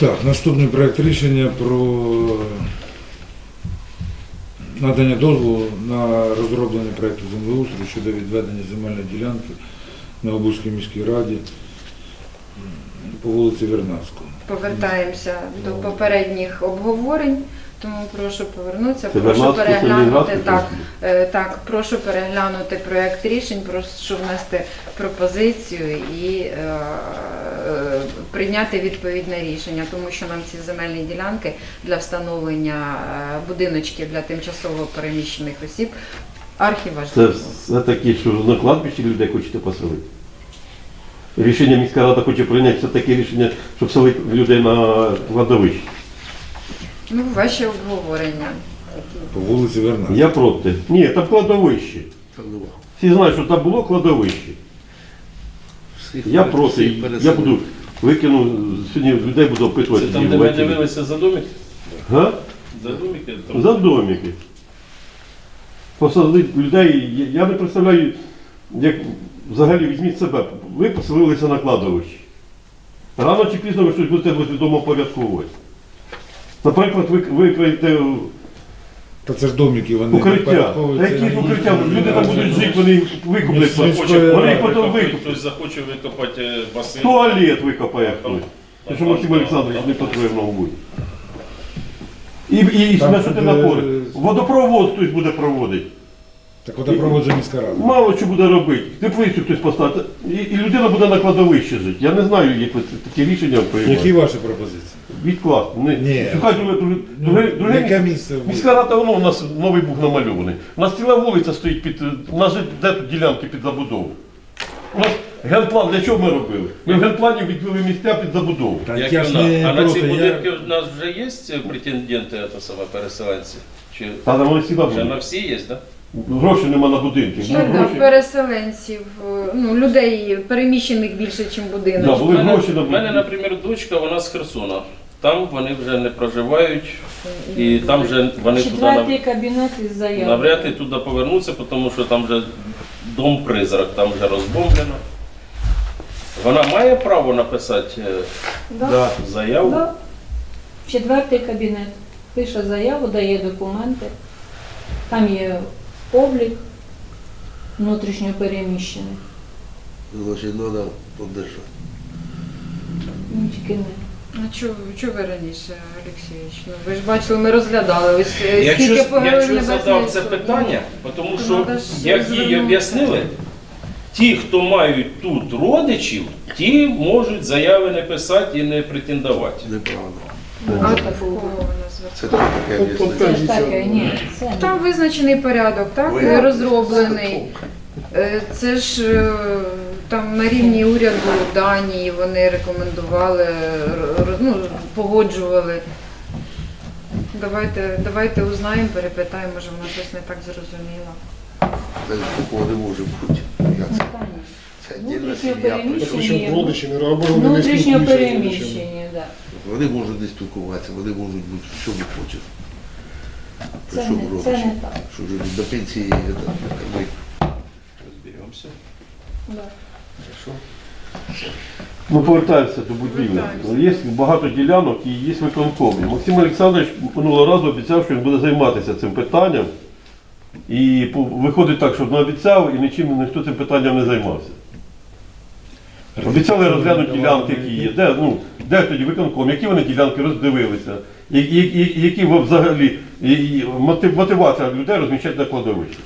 Так, наступний проект рішення про надання дозволу на розроблення проекту землеустрою щодо відведення земельної ділянки на Обузькій міській раді по вулиці Вернадського. Повертаємося до попередніх обговорень, тому прошу повернутися, прошу переглянути так. Е, Так, прошу переглянути проект рішень, прошу внести пропозицію і е, е, прийняти відповідне рішення, тому що нам ці земельні ділянки для встановлення е, будиночків для тимчасово переміщених осіб Це архіважливо. все такі, що на кладбищі людей хочете поселити. Рішення міська рада хоче прийняти все таке рішення, щоб селити людей на кладовище. Ну, ваші обговорення. По вулиці Вернадського. Я проти. Ні, там кладовище. Всі знають, що там було кладовище. Я проти. Я буду викину, сьогодні людей буду Це там, де ми дивилися за домик? Га? За домики? Там- За домики. Посадити людей, я- я не представляю, як взагалі візьміть себе, ви поселилися на кладовищі. Рано чи пізно ви щось будете вдома порядковувати. Наприклад, ви викриєте Та це ж домики, вони укриття. Та які укриття? Люди там будуть жити, вони їх викуплять. Вони їх потім викопати, викуплять. Хтось захоче викопати е, басейн. Туалет викопає хтось. Те, що Максим Олександрович не потрібно буде. І, і, і Там на що буде- напори? Водопровод хтось буде проводити. Так от проводжує міська рада. Мало що буде робити. Теплицю хтось поставити. І, і людина буде на кладовищі жити. Я не знаю, як ви це- такі рішення Які ваші пропозиції? Відкласти. Не, Ні. Шукай друге, друге, друге, друге Яке місце. місце? буде? Міська рада, воно у нас новий бух намальований. У нас ціла вулиця стоїть під. У нас же де тут ділянки під забудову. У нас генплан для чого ми робили? Ми в генплані відвели місця під забудову. Та Як я ж вона? не А на ці проти, я- будинки у нас вже є претенденти, це саме переселенці? Чи Та там вони всі вже на всі є, так? Грошей нема на будинки. Ну, Так, гроші. переселенців, е, ну, людей переміщених більше, ніж Да, будинок. були гроші на У мене, будинки. наприклад, дочка, вона з Херсона. Там вони вже не проживають, і там вже вони туди нав- Четвертий кабінет із заявою. навряд ли туди повернуться, тому що там вже дом призрак, там вже розбомблено. Вона має право написати е, Да. Да. заяву. Да. Четвертий кабінет. Пише заяву, дає документи. Там є облік внутрішньо переміщений. Значить, треба подержати. Ну, тільки не. А чого чого ви раніше, Олексійович? Ну, ви ж бачили, ми розглядали. Ось е, Якщо, скільки по Герою якщо задав це питання, тому то що, надо ж як їй звернутися. об'яснили, ті, хто мають тут родичів, ті можуть заяви не писати і не претендувати. Неправильно. А Може такого Це таке. Це ж таке, ні, це. Там визначений порядок, так? Ви- Розроблений. Е, Це ж е, там на рівні уряду Данії вони рекомендували, р- р- ну, погоджували. Давайте, давайте узнаємо, перепитаємо, може вона щось не так зрозуміла. Це такого не може бути. Як це? Це дільна Внутрішньо сім'я переміщені. Причому родичі не або вони не Внутрішньо спілкуються з родичами. переміщені, так. Вони можуть не спілкуватися, вони можуть бути, що ви хочете. Це, Прийшов не, це не так. Що ж до пенсії це, ми Розберемося. Да. Ну, повертаємося до будівлі. Є багато ділянок і є виконком. І Максим Олександрович минулого разу обіцяв, що він буде займатися цим питанням. І виходить так, що він обіцяв і нічим ніхто цим питанням не займався. Обіцяли розглянути ділянки, які є. Де, ну, де тоді виконком, які вони ділянки роздивилися, і, і, і, які взагалі і, і мотив- мотивація людей розміщати на кладовищі.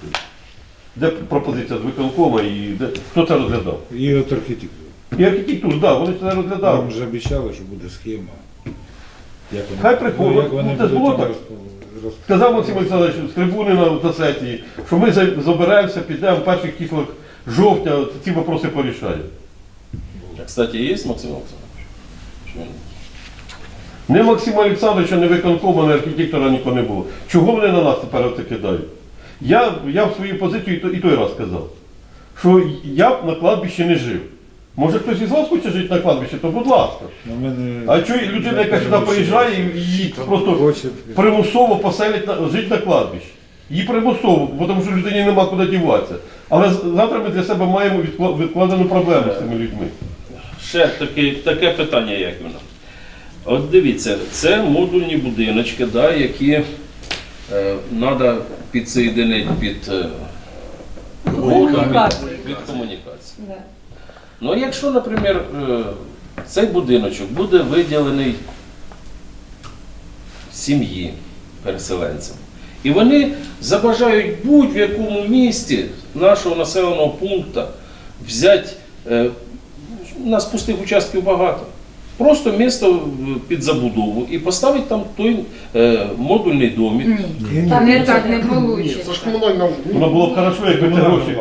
Де пропозиція з виконкома і де, хто це розглядав? І от архітектура. І архітектур, так, да, вони це розглядали. Нам вже обіцяли, що буде схема. Як вони, Хай приходять. ну, як вони це ж було будуть так. розп- розп- Сказав Максим Олександрович з трибуни на, на сесії, що ми за- заберемося, підемо в перших числах жовтня, ці вопроси порішаємо. Кстати, є Максим Олександрович? Не Максима Олександровича, не виконкома, не архітектора нікого не було. Чого вони на нас тепер оце кидають? Я, я в свою позицію і, то- і той раз сказав, що я б на кладбищі не жив. Може хтось із вас хоче жити на кладбищі, то будь ласка. Мене... А чого людина, яка сюди приїжджає її просто примусово поселять на жити на кладбищі. Її примусово, тому що людині нема куди діватися. Але завтра ми для себе маємо відкладену проблему з цими людьми. Ще таке, таке питання, як воно. От дивіться, це модульні будиночки, да, які треба підсоєдинити під, е, комунікацію. Да. Ну, а якщо, наприклад, е, цей будиночок буде виділений сім'ї переселенцям, і вони забажають будь-в якому місті нашого населеного пункту взяти, е, у нас пустих участків багато. Просто місто під забудову і поставити там той е, модульний домик. Ні, Там не не так не вийде. Це ж комунальна Воно було б хорошо, якби це гроші.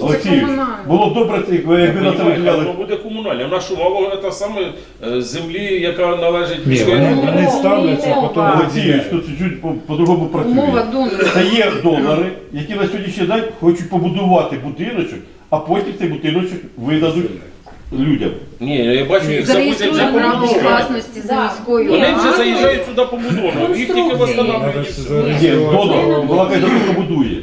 Олексій, було б добре, якби на це Воно виділяли. буде комунальне. В нашу мало це саме е, землі, яка належить Ні, міської вони, раді. вони ставляться, потім Олексійович, тут чуть по- по-другому Умова працює. донора. Це є донори, які на сьогоднішній день хочуть побудувати будиночок, а потім цей будиночок видадуть людям. Ні, я бачу, їх завозять вже право власності за міською Вони вже заїжджають сюди побудовано, їх тільки і все. Ні, донор, балакає за будує.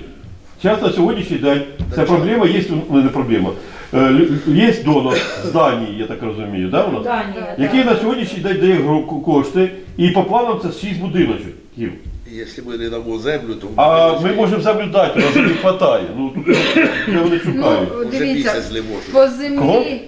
Зараз на сьогоднішній день ця проблема є, ну не проблема. Е, лю- Є донор з Данії, я так розумію, да, у нас? Данія, який так. на сьогоднішній день дає гро- кошти, і по планам це 6 будиночок. Якщо ми не дамо землю, то А ми можемо землю дати, у нас не вистачає. Ну тут де вони шукають. Ну, вже дивіться, місяць не можуть. по землі.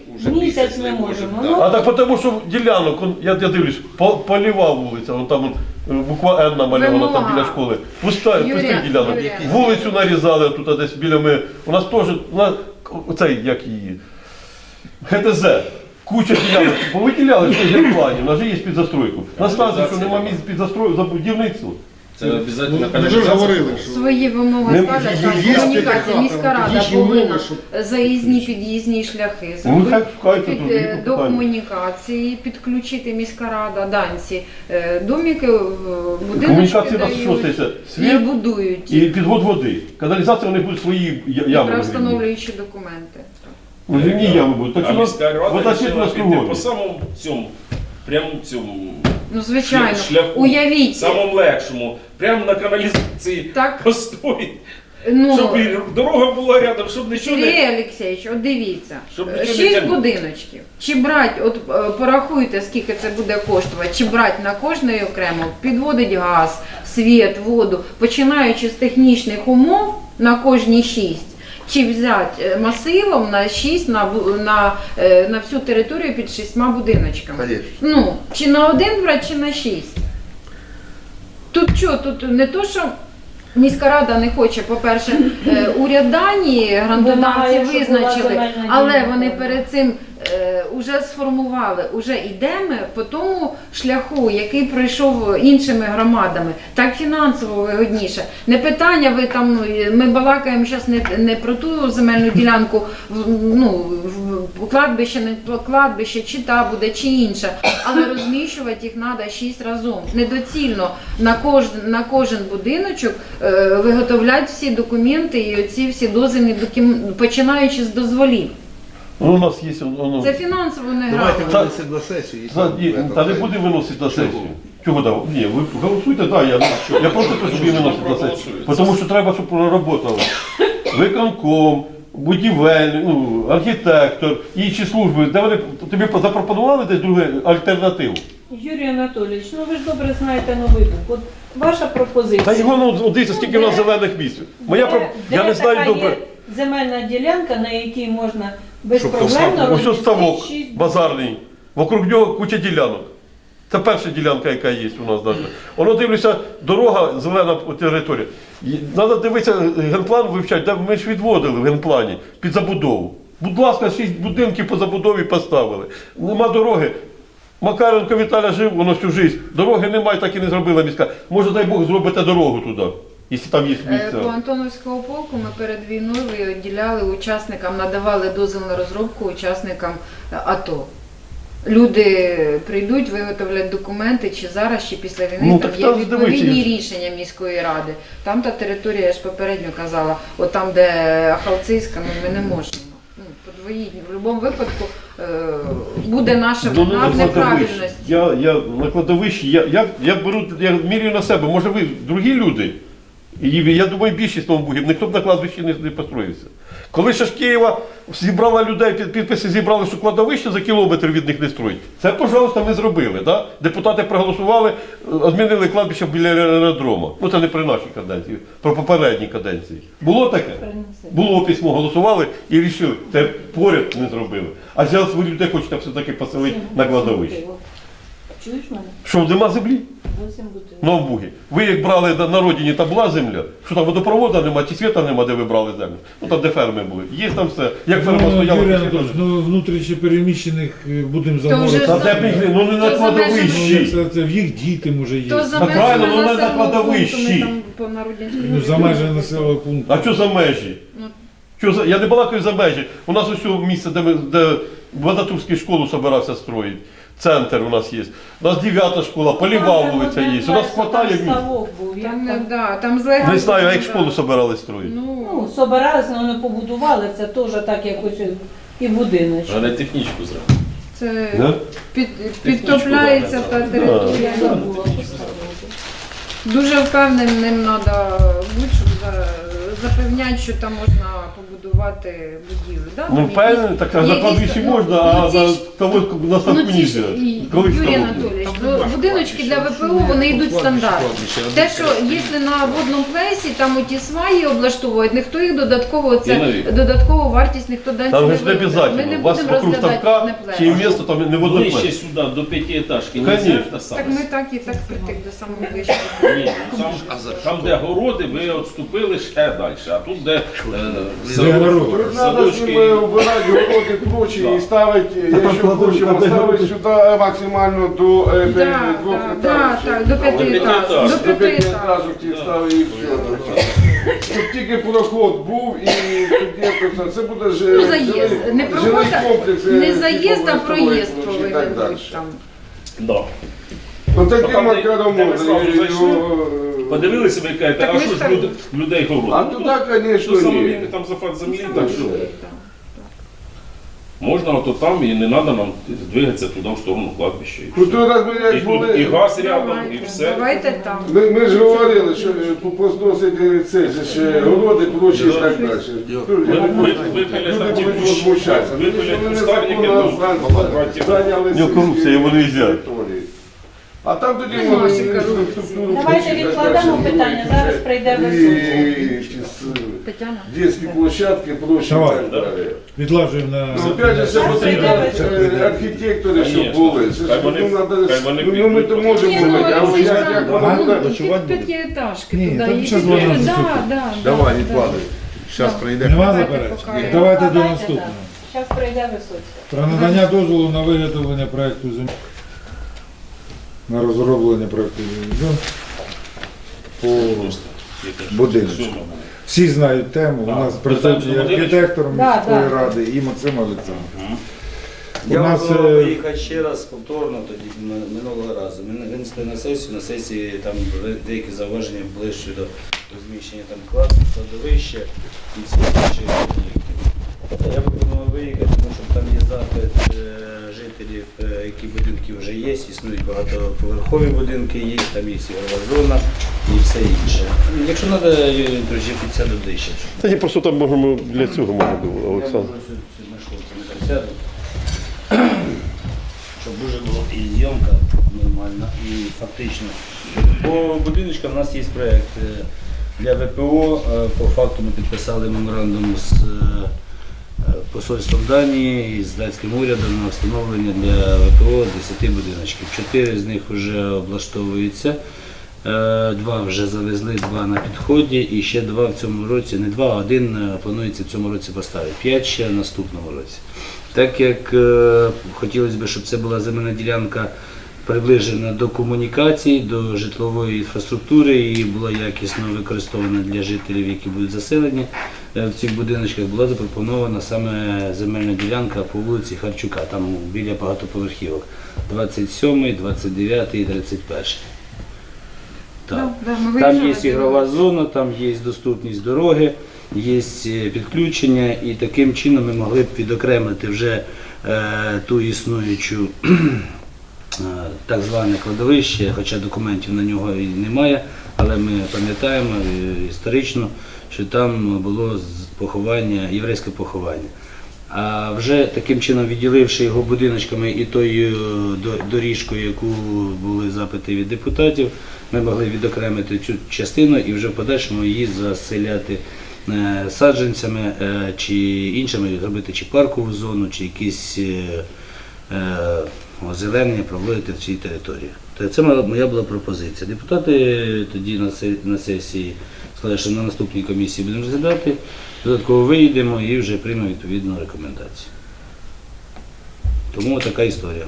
Місяць не можемо. да. Ну, А так тому, що ділянок, он, я, я дивлюсь, по, поліва вулиця, вон там он, е, буква Н намальована там Вимога. біля школи. Пуста, Юрія, пустих ділянок. Юрія. Вулицю нарізали тут десь біля ми. У нас теж, у нас, оцей, як її, ГТЗ. Куча ділянок. Повиділяли що в плані, у нас же є під застройку. На станції, що нема місць під застройку за будівництво. Це обов'язково Ну, Ми вже говорили, що Свої вимоги Не- є- там комунікація, міська там, рада повинна щоб- заїзні, під'їзні шляхи Ну, зробити під, е, до комунікації, підключити міська рада, данці, е, домики, в будиночки Комунікації у нас що дають стається? і Світ будують, і підвод води. Каналізація вони будуть свої я- і ями. правовстановлюючі документи. Ну, Земні ями будуть. Так А що у нас міська рада вода світ у нас піти кругом. по самому цьому, прямо цьому, Ну, звичайно, шляху. уявіть, самому легшому, прямо на каналізації так, постої, ну, щоб і дорога була рядом, щоб нічого не... Сергій Олексійович, от дивіться, Щоб е, нічого не шість тягнуло. будиночків. Чи брати, от е, порахуйте, скільки це буде коштувати, чи брати на кожної окремо, підводить газ, світ, воду, починаючи з технічних умов на кожні шість. Чи взяти е, масивом на шість на, бу- на, е, на всю територію під шістьма будиночками? Конечно. Ну, чи на один брати, чи на шість. Тут що, тут не то, що міська рада не хоче, по-перше, е, уряд Данії була визначили, але вони перед цим уже сформували, уже йдемо по тому шляху, який пройшов іншими громадами. Так фінансово вигодніше. Не питання, ви там, ну, ми балакаємо зараз не, не про ту земельну ділянку, ну, кладбище, не кладбище, чи та буде, чи інша, але розміщувати їх треба шість разом. Недоцільно на кожен, на кожен будиночок е, виготовляти всі документи і оці всі дозвільні починаючи з дозволів. Ну, у нас є воно. Це фінансово не Давайте грамотно. На сесію. та не буде виносити на сесію. Чого? Да? Ні, ви голосуйте, так, я, я просто щоб її виносити на сесію. Тому що треба, щоб проработало. Виконком, будівельник, ну, архітектор, інші служби, де вони тобі запропонували десь другу альтернативу. Юрій Анатолійович, ну ви ж добре знаєте новий бук. От ваша пропозиція. Та його ну дивіться, скільки в нас зелених місць. Моя Де- про я не знаю така добре. Земельна ділянка, на якій можна безпроблемно. Ось ось ставок шість базарний. Вокруг нього куча ділянок. Це перша ділянка, яка є у нас навіть. Воно дивлюся, дорога, зелена територія. Треба дивитися, е, генплан вивчати, де ми ж відводили в генплані під забудову. Будь ласка, шість будинків по забудові поставили. Нема дороги. Макаренко Віталя жив, воно всю життя. Дороги немає, так і не зробила міська. Може, дай Бог, зробите дорогу туди, якщо там є Е, місце. По Антоновського полку ми перед війною виділяли учасникам, надавали дозвіл на розробку учасникам е, АТО. Люди прийдуть, виготовлять документи, чи зараз, чи після війни Ну, там є відповідні дивіться. рішення міської ради. Там та територія, я ж попередньо казала, от там, де Халцийська, ну ми не можемо. Ну, подвоїть. В будь-якому випадку е, буде наша Ну, вина на в кладовищі. неправильності. Я, я на кладовищі, я, я, я беру, я міряю на себе, може ви другі люди. І я думаю, більшість новобугів, ніхто б на кладовищі не, не построївся. Коли ще ж Києва зібрала людей, під- підписи зібрали, що кладовище за кілометр від них не строїть. Це, пожалуйста, ми зробили. Да? Депутати проголосували, змінили кладбище біля аеродрому. Ну це не при нашій каденції, про попередній каденції. Було таке? Було письмо, голосували і рішили. Це поряд не зробили. А зараз ви людей хочете все-таки поселити на кладовище. Чуєш мене? Що, нема землі? Бутилок. На Ви як брали на родині, там була земля, що там водопроводу нема, чи світа нема, де ви брали землю. Ну там де ферми були. Є там все. Як ферма Ну, стояла, Юрій так і теж. ну внутрішньо переміщених е, будемо вже замовити. Та де бігли? Ну не на То за межами- Ну, кладовищі. це, це в їх діти може є. То за правильно, межами ну, не на населеного кладовищі. ми там по Народнянській Ну, за межі населеного пункту. А що за межі? Ну. Що за... Я не балакаю за межі. У нас ось місце, де, ми, де Водотурську школу собирався строїти. Центр у нас є. У нас дев'ята школа, поліва вулиця є. У нас хватає місць. Ставок був. Там, не- там- да, там злегка... Не знаю, а як школу собирались строїти. Ну, Ну, собиралися, але не побудували, це теж так якось і будиночок. Але технічку зробили. це Да? під, підтопляється та територія. Поставити. Дуже впевненим треба бути, щоб за- запевняти, що там можна побудувати будівлю. Да? Ну, Там впевнений, якісь- так а за якісь- кладбище ну, можна, ну, а ці за ж- на ставку Ну, ці ж, нельзя. і- Коли Юрій? Анатолійович, ну, будиночки для ВПО вони йдуть стандарт. Те, що якщо на водному плесі там оті сваї облаштовують, ніхто їх додатково це нові. додаткову вартість ніхто дасть Там не же ж не виведе. Ми обов'язково. не У вас будемо вокруг розглядати ставка на чи плесі. місто там не в одному Ближче плесі. сюди, до п'ятиэтажки, Конечно. Так ми так і так притик до самого ближчого. Ні, там, там, де городи, ви відступили ще далі. А тут, де е, Де надо с садочки. ним убирать городи прочі Да. і ставити, там якщо кладуть, хочемо, там ставити сюди максимально до е, Да, да, так, до п'яти етажів. До п'яти етажів. ті ставити і все. Щоб тільки проход був і тоді це, це буде Ну, заїзд. жилий- Не жилий проход, а- комплекс, е, не заїзд, а типовий, проїзд столовий, повинен і так далі. бути там. Да. Ну таким Там, де- макаром де ми можна. зразу і зайшли, його, е, Подивилися, ви кажете, Так а ми що ж так- люди, людей говорять? А Ну, туди, то звісно, самовільний ні. там зафат землі, Саме так що так. Можна ото там і не треба нам двигатися туди в сторону кладбища. і все. то раз ми І, як і були. газ рядом, і все. давайте там. Ми, ми ж говорили, що е, позносити це ж е, городи, прочі і так далі. Люди будуть кущ- возмущатися. Вони ж випили вони кустарники, незаконно ну, квадратів. зайняли У корупція, йому не можна. території. А там тоді може корупції. Давайте відкладемо питання, зараз і- прийде і- Тетяна. Дитячі площадки, площі і Давай. так далі. Відлажуємо на Ну, опять же, це Зараз потрібно прийде е, архітектори, щоб Конечно. були. Це ж, Хай вони- ну, надо, хай вони ну, ну, ми то підуть. можемо Ні, ну, робити, а ці от ж як, там, як ну, воно буде? під п'ятиэтажки Ні, туди. там і щас туди. вона Да, наступить. да, Давай, да, відкладай. Зараз Да. прийде. Нема Давайте заперечень? поки. Давайте до Давайте, наступного. Зараз прийде висоцька. Про надання дозволу на виготовлення проекту землі. На розроблення проекту землі. По будиночку. Всі знають тему. У нас присутній архітектором міської ради і Максим Олександрович. Я нас готовий е, виїхати ще раз повторно тоді минулого разу. Ми винесли на сесію, на сесії там деякі зауваження ближче до розміщення там класу, складовища і всі інші об'єкти. Я пропоную виїхати, тому що там є запит е, жителів, е, які будинки вже є, існують багатоповерхові будинки, є, там є зона і все інше. Якщо треба, друзі, підсяду ближче. Та ні, просто там можемо для цього можна було, Олександр. Щоб дуже була і зйомка нормальна, і фактично. По будиночкам у нас є проєкт е, для ВПО. Е, По факту ми підписали меморандум з е, посольством Данії і з датським урядом на встановлення для ВПО 10 будиночків. Чотири з них вже облаштовуються. Е, Два вже завезли, два на підході, і ще два в цьому році, не два, а один е, планується в цьому році поставити. П'ять ще наступному році. Так як е, хотілося б, щоб це була земельна ділянка приближена до комунікацій, до житлової інфраструктури і була якісно використована для жителів, які будуть заселені в цих будиночках, була запропонована саме земельна ділянка по вулиці Харчука, там біля багатоповерхівок. 27, 29 і 31. Так. Да, да, Там є ігрова зона, там є доступність дороги, є е, підключення, і таким чином ми могли б відокремити вже е, ту існуючу е, так зване кладовище, хоча документів на нього і немає, але ми пам'ятаємо е, історично, що там було поховання, єврейське поховання. А вже таким чином відділивши його будиночками і тою е, доріжкою, яку були запити від депутатів, ми могли відокремити цю частину і вже в подальшому її заселяти е, саджанцями е, чи іншими, зробити чи паркову зону, чи якісь озеленення проводити в цій території. Це моя була пропозиція. Депутати тоді на сесії сказали, що на наступній комісії будемо розглядати, додатково виїдемо і вже приймемо відповідну рекомендацію. Тому така історія.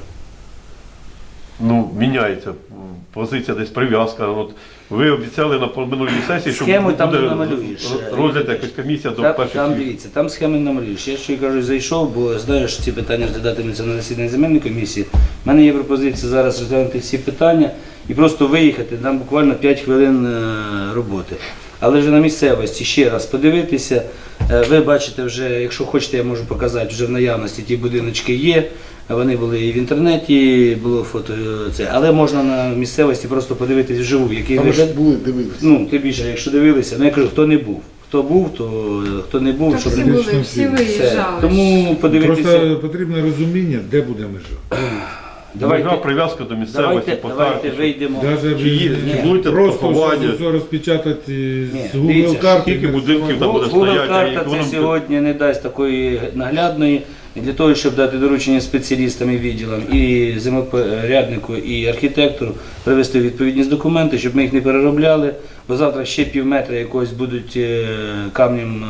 Ну, міняється позиція, десь прив'язка. От ви обіцяли на минулій сесії, що Схему там буде не намалюєш. розгляд якось комісія до Там, перших там дивіться, там схеми намалюєш. Я що й кажу, зайшов, бо знаю, що ці питання розглядатимуться на засіданні земельної комісії. У мене є пропозиція зараз розглянути всі питання і просто виїхати. Нам буквально 5 хвилин е, роботи. Але вже на місцевості ще раз подивитися. Е, Ви бачите вже, якщо хочете, я можу показати, вже в наявності ті будиночки є. Вони були і в інтернеті, було фото. е, Це. Але можна на місцевості просто подивитись вживу, який Там ж вигляд. були, дивилися. Ну, тим більше, якщо дивилися, ну я кажу, хто не був. Хто був, то е, хто не був, щоб всі не були, всі. виїжджали. Тому подивитися. Просто потрібне розуміння, де буде межа. Давайте, Давайте, прив'язка до місцевості, давайте, давайте вийдемо. Даже Чи є- просто поховання? все розпечатати Ні, з Google дивіться, карти. скільки будинків там буде Google стояти, карта як це воно- сьогодні не дасть такої наглядної. І Для того, щоб дати доручення спеціалістам і відділам, і землепоряднику, і архітектору привести відповідність документи, щоб ми їх не переробляли, бо завтра ще пів метра якогось будуть е, камнем,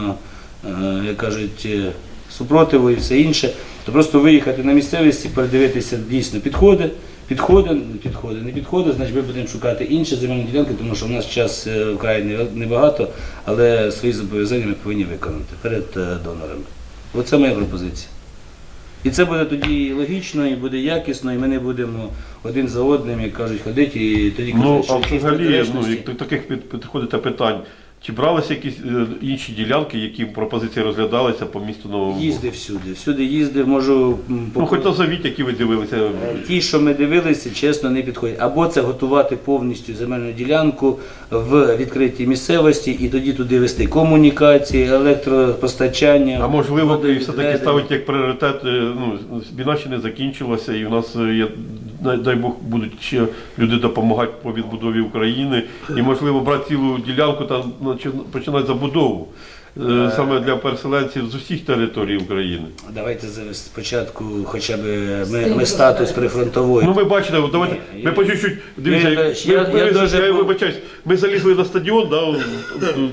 е, е, як кажуть, е, супротиву і все інше. То просто виїхати на місцевість і передивитися дійсно підходи. Підходи, не підходи, не підходи, значить ми будемо шукати інші земельні ділянки, тому що в нас час е, вкрай небагато, але свої зобов'язання ми повинні виконати перед е, донорами. Оце моя пропозиція. І це буде тоді і логічно, і буде якісно, і ми не будемо один за одним, як кажуть, ходити і тоді Ну, казати, а якісь взагалі, ну, як таких під- підходите питань, чи бралися якісь е, інші ділянки, які пропозиції розглядалися по місту Новому? їздив всюди. Всюди їздив, можу Ну, хоч назовіть, які ви дивилися. Ті, що ми дивилися, чесно, не підходять. Або це готувати повністю земельну ділянку в відкритій місцевості і тоді туди вести комунікації, електропостачання. А можливо, і все-таки ставить як пріоритет, е, ну, війна ще не закінчилася, і в нас е, є, дай- Бог, будуть ще люди допомагати по відбудові України. І можливо брати цілу ділянку та починати забудову. Е, Саме для переселенців з усіх територій України. Давайте спочатку хоча б ми, ми статус прифронтової. Ну ви бачите, давайте Ні, ми я- по чуть-чуть дивіться, я- як я- ми, я ми, дуже- я вибачаюсь, ми залізли на стадіон, да,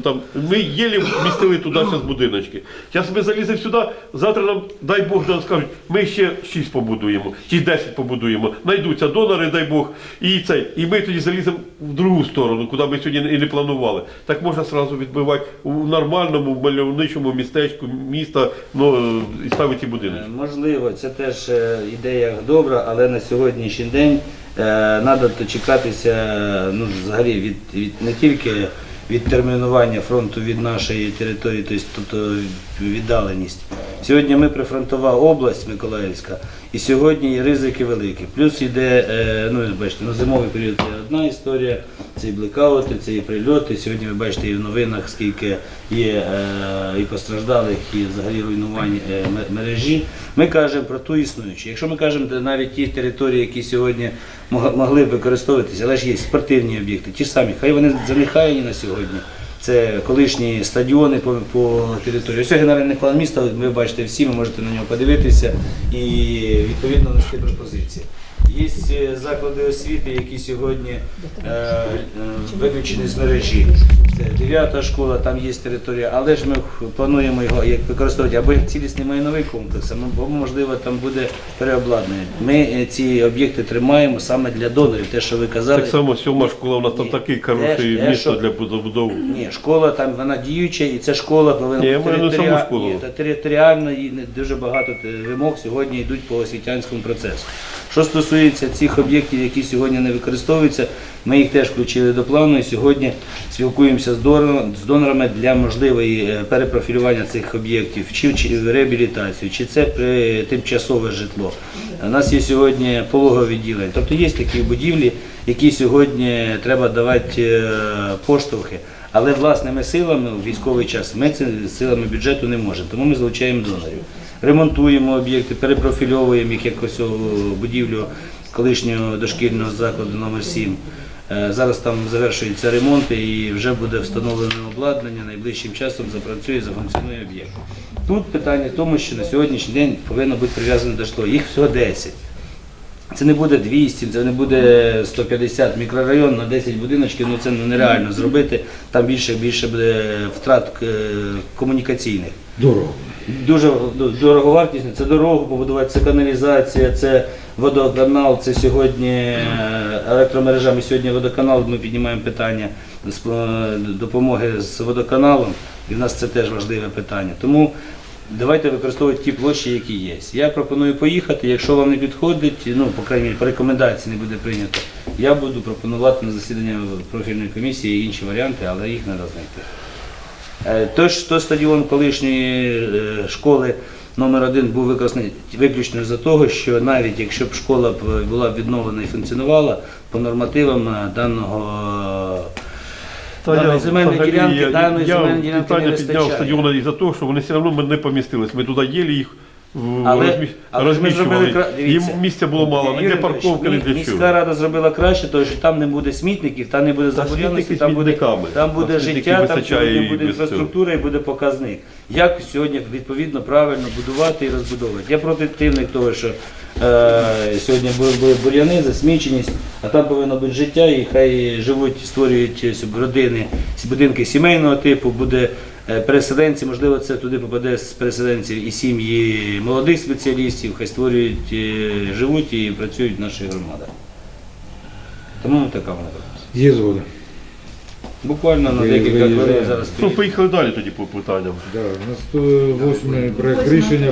там, ми єлі вмістили туди зараз будиночки. Зараз ми заліземо сюди, завтра нам, дай Бог, нам скажуть, ми ще 6 побудуємо, чи 10 побудуємо. Найдуться донори, дай Бог, і це. І ми тоді заліземо в другу сторону, куди ми сьогодні і не планували. Так можна одразу відбивати у нормальному, мальовничому містечку міста ну, е, і ставити ці Е. Можливо, це теж е, ідея добра, але на сьогоднішній день треба дочекатися ну, взагалі від, від не тільки від термінування фронту від нашої території, тобто віддаленість. Сьогодні ми прифронтова область Миколаївська, і сьогодні є ризики великі. Плюс йде, е, ну бачите, ну, зимовий період це одна історія, це і блекаути, це і прильоти. Сьогодні ви бачите і в новинах, скільки є е, і постраждалих, і взагалі руйнувань е, мережі. Ми кажемо про ту існуючу. Якщо ми кажемо де навіть ті території, які сьогодні могли б використовуватися, але ж є спортивні об'єкти, ті ж самі, хай вони занехаяні на сьогодні. Це колишні стадіони по, по території. Ось генеральний план міста, ви бачите всі, ви можете на нього подивитися і відповідно нести пропозиції. Є е, заклади освіти, які сьогодні е, е, виключені з мережі. Це 9 школа, там є територія, але ж ми плануємо його як використовувати або як цілісний майновий комплекс, або можливо там буде переобладнання. Ми е, ці об'єкти тримаємо саме для донорів, те, що ви казали. Так само сьома школа, у нас там такий хороший місто для забудови. Ні, школа там вона діюча, і ця школа повинна Ні, територіа-. Ні, та територіально і дуже багато вимог сьогодні йдуть по освітянському процесу. Що стосується цих об'єктів, які сьогодні не використовуються, ми їх теж включили до плану і сьогодні спілкуємося з донорами, для можливої е, перепрофілювання цих об'єктів, чи, в реабілітацію, чи це при- тимчасове житло. У нас є сьогодні пологове відділення. Тобто є такі будівлі, які сьогодні треба давати е, поштовхи. Але власними силами у військовий час ми це силами бюджету не можемо, тому ми залучаємо донорів. Ремонтуємо об'єкти, перепрофільовуємо їх якось будівлю колишнього дошкільного закладу номер 7 Е, Зараз там завершуються ремонти і вже буде встановлено обладнання, найближчим часом запрацює, зафункціонує об'єкт. Тут питання в тому, що на сьогоднішній день повинно бути прив'язане до житла. Їх всього 10. Це не буде 200, це не буде 150 мікрорайон на 10 будиночків, ну це нереально зробити. Там більше більше буде втрат е, комунікаційних. Дорого. Дуже дороговартісно. Це дорогу побудувати, це каналізація, це водоканал, це сьогодні е, електромережа. Ми сьогодні водоканал, ми піднімаємо питання з е, допомоги з водоканалом, і в нас це теж важливе питання. Тому давайте використовувати ті площі, які є. Я пропоную поїхати. Якщо вам не підходить, ну по крайній мірі, по рекомендації не буде прийнято, я буду пропонувати на засідання профільної комісії інші варіанти, але їх треба знайти. Е, Той, що стадіон колишньої е, школи номер 1 був використаний виключно за того, що навіть якщо б школа була відновлена і функціонувала по нормативам е, даного даної земельної взагалі, ділянки, я- даної земельної ділянки не питання підняв вистачає. стадіону із-за те, що вони все одно ми не помістились. Ми туди їли їх Але- але ж ми зробили розміщували. кра- дивіться. Їм місця було мало, Юрій для Анатолійович, парковки, мі- для Міська рада зробила краще, тому що там не буде смітників, там не буде смітники там буде, смітниками. там буде життя, там вистачає сьогодні і буде без цього. інфраструктура і буде показник. Як сьогодні відповідно правильно будувати і розбудовувати. Я противник того, що е, сьогодні були, були бур'яни, засміченість, а там повинно бути життя, і хай живуть, створюють е, родини, будинки сімейного типу, буде переселенці, можливо, це туди попаде з переселенців і сім'ї молодих спеціалістів, хай створюють, е, живуть і працюють в нашій громаді. Тому така вона пропозиція. Є згода. Буквально на декілька хвилин зараз Ну, поїхали далі тоді по питанням. Да, у нас 8 проект рішення